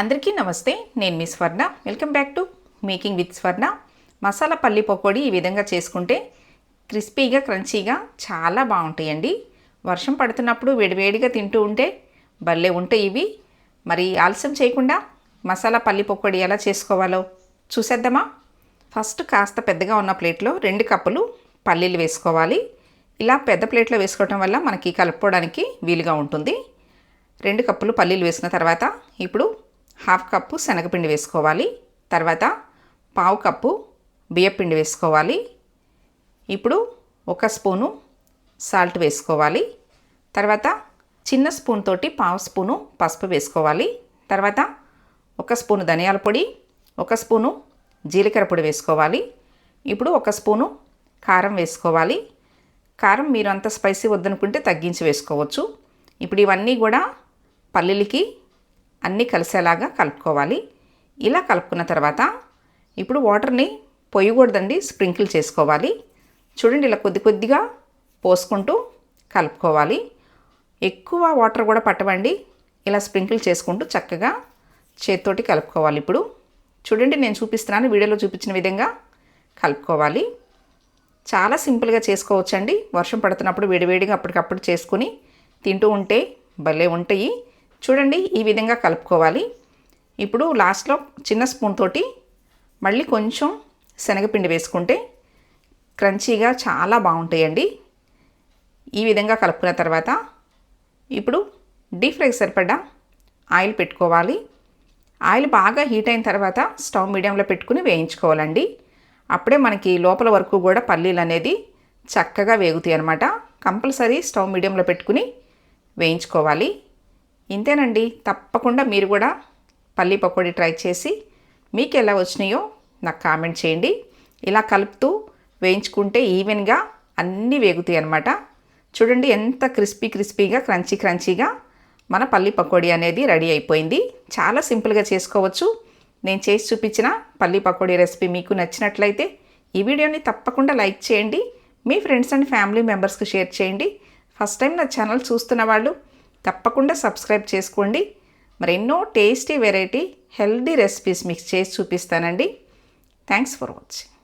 అందరికీ నమస్తే నేను మీ Swarna. Welcome back to making with Swarna masala పల్లి పకోడీ ఈ విధంగా చేసుకుంటే క్రిస్పీగా క్రంచీగా చాలా బాగుంటాయండి. వర్షం పడుతున్నప్పుడు వేడివేడిగా తింటూ ఉంటే భలే ఉంటాయి ఇవి. మరి ఆలస్యం చేయకుండా మసాలా పల్లి పకోడీ ఎలా చేసుకోవాలో చూసేద్దామా? ఫస్ట్ కాస్త పెద్దగా ఉన్న ప్లేట్లో రెండు కప్పులు పల్లీలు వేసుకోవాలి. ఇలా పెద్ద ప్లేట్లో వేసుకోవటం వల్ల మనకి కలుపుకోవడానికి వీలుగా ఉంటుంది. రెండు కప్పులు పల్లీలు వేసిన తర్వాత ఇప్పుడు హాఫ్ కప్పు శనగపిండి వేసుకోవాలి. తర్వాత పావు కప్పు బియ్యపిండి వేసుకోవాలి. ఇప్పుడు ఒక స్పూను సాల్ట్ వేసుకోవాలి. తర్వాత చిన్న స్పూన్ తోటి పావు స్పూను పసుపు వేసుకోవాలి. తర్వాత ఒక స్పూను ధనియాల పొడి ఒక స్పూను జీలకర్ర పొడి వేసుకోవాలి. ఇప్పుడు ఒక స్పూను కారం వేసుకోవాలి. కారం మీరు అంత స్పైసీ వద్దనుకుంటే తగ్గించి వేసుకోవచ్చు. ఇప్పుడు ఇవన్నీ కూడా పల్లీలకి అన్నీ కలిసేలాగా కలుపుకోవాలి. ఇలా కలుపుకున్న తర్వాత ఇప్పుడు వాటర్ని పొయ్యకూడదండి స్ప్రింకిల్ చేసుకోవాలి. చూడండి ఇలా కొద్ది కొద్దిగా పోసుకుంటూ కలుపుకోవాలి. ఎక్కువ వాటర్ కూడా పట్టవండి. ఇలా స్ప్రింకిల్ చేసుకుంటూ చక్కగా చేతితోటి కలుపుకోవాలి ఇప్పుడు. చూడండి నేను చూపిస్తున్నాను వీడియోలో చూపించిన విధంగా కలుపుకోవాలి. చాలా సింపుల్గా చేసుకోవచ్చండి. వర్షం పడుతున్నప్పుడు వేడివేడిగా అప్పటికప్పుడు చేసుకుని తింటూ ఉంటే భలే ఉంటాయి. చూడండి ఈ విధంగా కలుపుకోవాలి. ఇప్పుడు లాస్ట్లో చిన్న స్పూన్ తోటి మళ్ళీ కొంచెం శనగపిండి వేసుకుంటే క్రంచీగా చాలా బాగుంటాయండి. ఈ విధంగా కలుపుకున్న తర్వాత ఇప్పుడు డీప్ ఫ్రై సరిపడా ఆయిల్ పెట్టుకోవాలి. ఆయిల్ బాగా హీట్ అయిన తర్వాత స్టవ్ మీడియంలో పెట్టుకుని వేయించుకోవాలండి. అప్పుడే మనకి లోపల వరకు కూడా పల్లీలు అనేది చక్కగా వేగుతాయి అనమాట కంపల్సరీ స్టవ్ మీడియంలో పెట్టుకుని వేయించుకోవాలి. ఇంతేనండి. తప్పకుండా మీరు కూడా పల్లీ పకోడీ ట్రై చేసి మీకు ఎలా వచ్చినాయో నాకు కామెంట్ చేయండి. ఇలా కలుపుతూ వేయించుకుంటే ఈవెన్గా అన్నీ వేగుతాయి అనమాట చూడండి ఎంత క్రిస్పీ క్రిస్పీగా క్రంచీ క్రంచీగా మన పల్లి పకోడీ అనేది రెడీ అయిపోయింది. చాలా సింపుల్గా చేసుకోవచ్చు. నేను చేసి చూపించిన పల్లి పకోడీ రెసిపీ మీకు నచ్చినట్లయితే ఈ వీడియోని తప్పకుండా లైక్ చేయండి. మీ ఫ్రెండ్స్ అండ్ ఫ్యామిలీ మెంబర్స్కి షేర్ చేయండి. ఫస్ట్ టైం నా ఛానల్ చూస్తున్న వాళ్ళు తప్పకుండా సబ్స్క్రైబ్ చేసుకోండి. మరి ఎన్నో టేస్టీ వెరైటీ హెల్దీ రెసిపీస్ మీకు చేసి చూపిస్తానండి. Thanks for watching